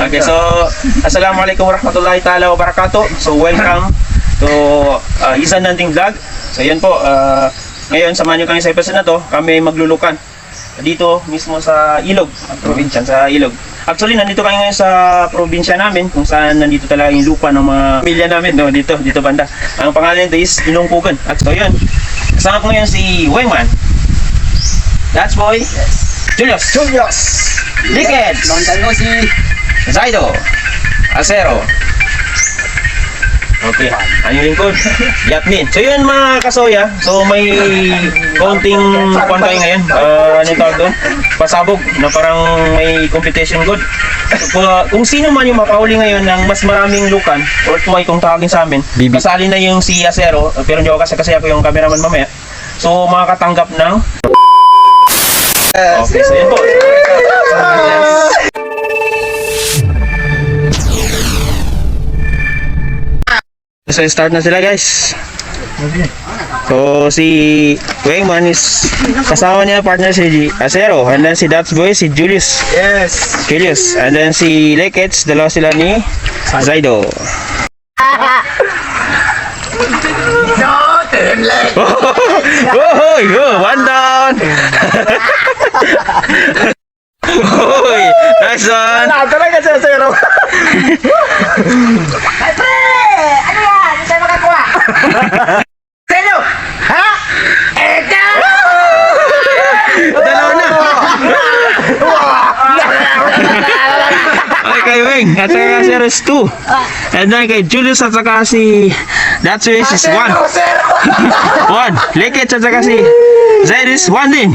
Okay, so Assalamualaikum warahmatullahi taala wabarakatuh. So welcome to uh, Isa Nanding Vlog. So yan po, uh, ngayon samahan nyo kami sa episode na to. Kami ay maglulukan dito mismo sa Ilog, ang probinsya sa Ilog. Actually, nandito kami ngayon sa probinsya namin kung saan nandito talaga yung lupa ng mga pamilya namin no, dito, dito banda. Ang pangalan nito is Inungkugan. At so yun, kasama ko ngayon si Wengman. That's boy. Julius. Julius! Lickets. Lontan ko si... Zaido. Acero. Okay. Ang yung lingkod. Yatmin. So yun mga kasoya. So may konting kwan tayo ngayon. Uh, ano tawag doon? Pasabog na parang may competition good. So, uh, kung sino man yung makahuli ngayon ng mas maraming lukan or tuway kung tawagin sa amin, kasali na yung si Acero. Pero hindi ako kasi kasi ako yung cameraman mamaya. So makakatanggap ng Okay, so yun po. So start na sila guys. So si Wengman is kasama niya partner si Acero and then si Dats Boy si Julius Yes! Julius and then si Lekets dalawa sila ni Zaido. Left! Oh, oh, one down. Hoy, nice one. Wala talaga sa zero! Ay, pre! Ano yan? Hindi tayo makakuha. Zero! Ha? Eka! Dalawa na. Weng, at saka si Ares 2. And then kay Julius at saka si That's is 1. Zero! Zero! 1. Lekets at saka si Zairis 1 din.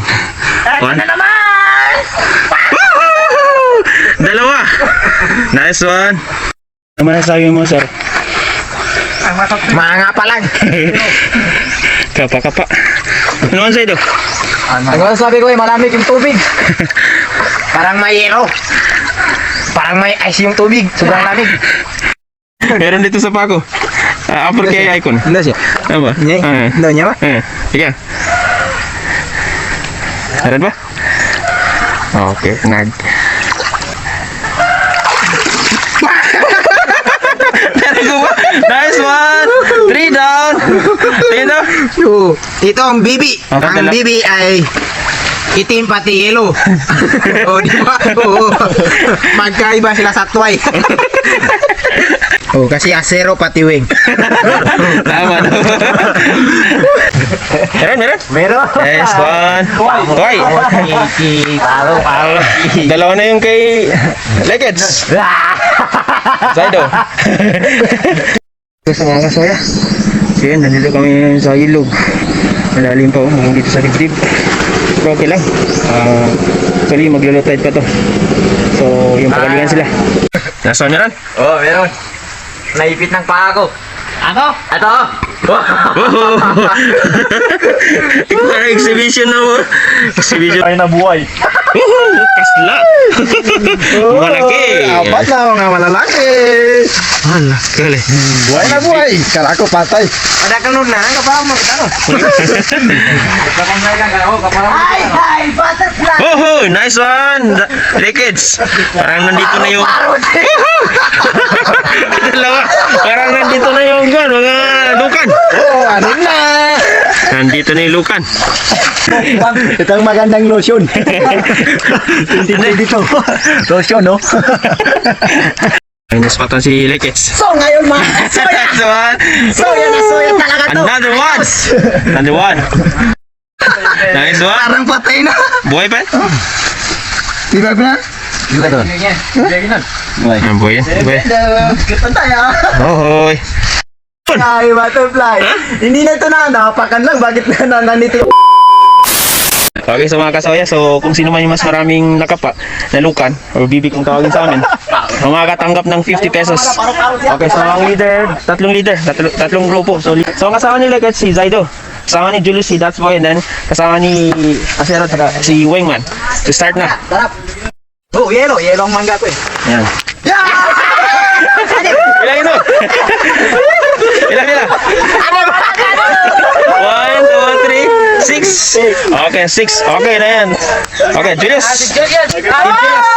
One. na naman! Dalawa. Nice one. Ano masasabi mo, sir? Mga pa lang! Kapa, kapa. Ano ang sa'yo? Ang sabi ko eh, malamig yung tubig. Parang may yero. Parang may ice yung tubig. Sobrang lamig. Meron dito sa pako. Uh, upper kay icon. Hindi siya. Ano ba? Ah, Hindi niya ba? Sige. Meron ba? Okay, nag. Nice one! Three down! Dito? Oo. Ito ang bibi. Oh, ang bibi ay itim pati yellow. oh, di ba? Oo. Magkaiba sila sa tuway. oh, kasi asero pati wing. Tama na. meron, meron? Meron. Yes, one. Hoy! Paro, paro. Dalawa na yung kay Lekets. Zaido. Gusto mga kasaya. So yun, nandito kami sa ilog. Malalim pa, oh, mukhang dito sa dibdib. Okay lang. Ah, actually, maglo tide pa to. So, yung pagalingan sila. Nasa nyo ran? Oh, meron. Naipit ng paa ko. Ano? Ito. Parang exhibition na mo. Exhibition. Ay nabuhay. Kasla. Malaki. Apat na mga malalaki. Hala, kali. Buhay na buhay. Kala ko patay. Ada ka nun na. Kapag mo kita Ay, ay, butterfly! Oh, nice one! Lickets! Parang nandito na yung... Dalawa! Parang nandito na yung gan, mga lukan! Oh, ano na? Nandito na yung lukan. Ito ang magandang lotion. Hindi dito. Lotion, no? Ay, naspatan si Lickets. So, ngayon mga soya. One! Soya na soya talaga to. Another one! Another one! Nice one! Parang patay na. Buhay pa? Di ba ba? Di ba doon? Ah, buhay yan. Buhay. Kita tayo. Oh, hoy. Ay, butterfly. Hindi na ito na. Napakan lang. Bakit na nandito? Okay, so mga kasoya, so kung sino man yung mas maraming nakapa, nalukan, or bibi kung tawagin sa amin, so makakatanggap ng 50 pesos. Okay, so ang leader, tatlong leader, tatlo, tatlong grupo. So, so ang kasama nila kahit si Zaido, kasama ni Julius, si That's Boy, and then kasama ni saka si Wingman. So start na. Darap. Oh, yellow. Yellow ang mangga ko eh. Yan. Ilan ito? Ilan ilan? One, two, three, six. Okay, six. Okay na yan. Okay, Julius. Team Julius.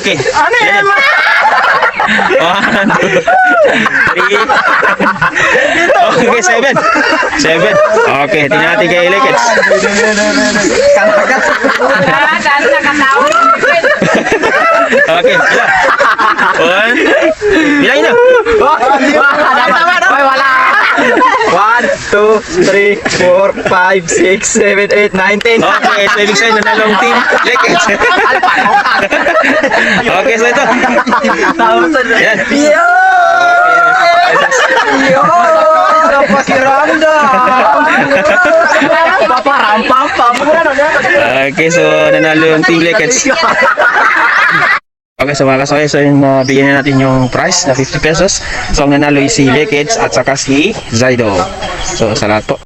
Okay. Ano yan? One, two, three. Okay, seven. Seven. Okay, tingnan natin kay Lekets. Okay, ilan? One. Bilangin na. 1, 2, 3, 4, 5, 6, 7, 8, 9, 10. Okay, so ibig sabihin nanalong team Lekets. Okay, so ito. Yan. Yo! Yo! Paparampam-pam. Okay, so nanalo yung team Lekets. Okay, so mga kasakay, so yun, uh, bigyan na natin yung price na 50 pesos. So ang nanalo si Lekets at saka si Zaido. So sa lahat po.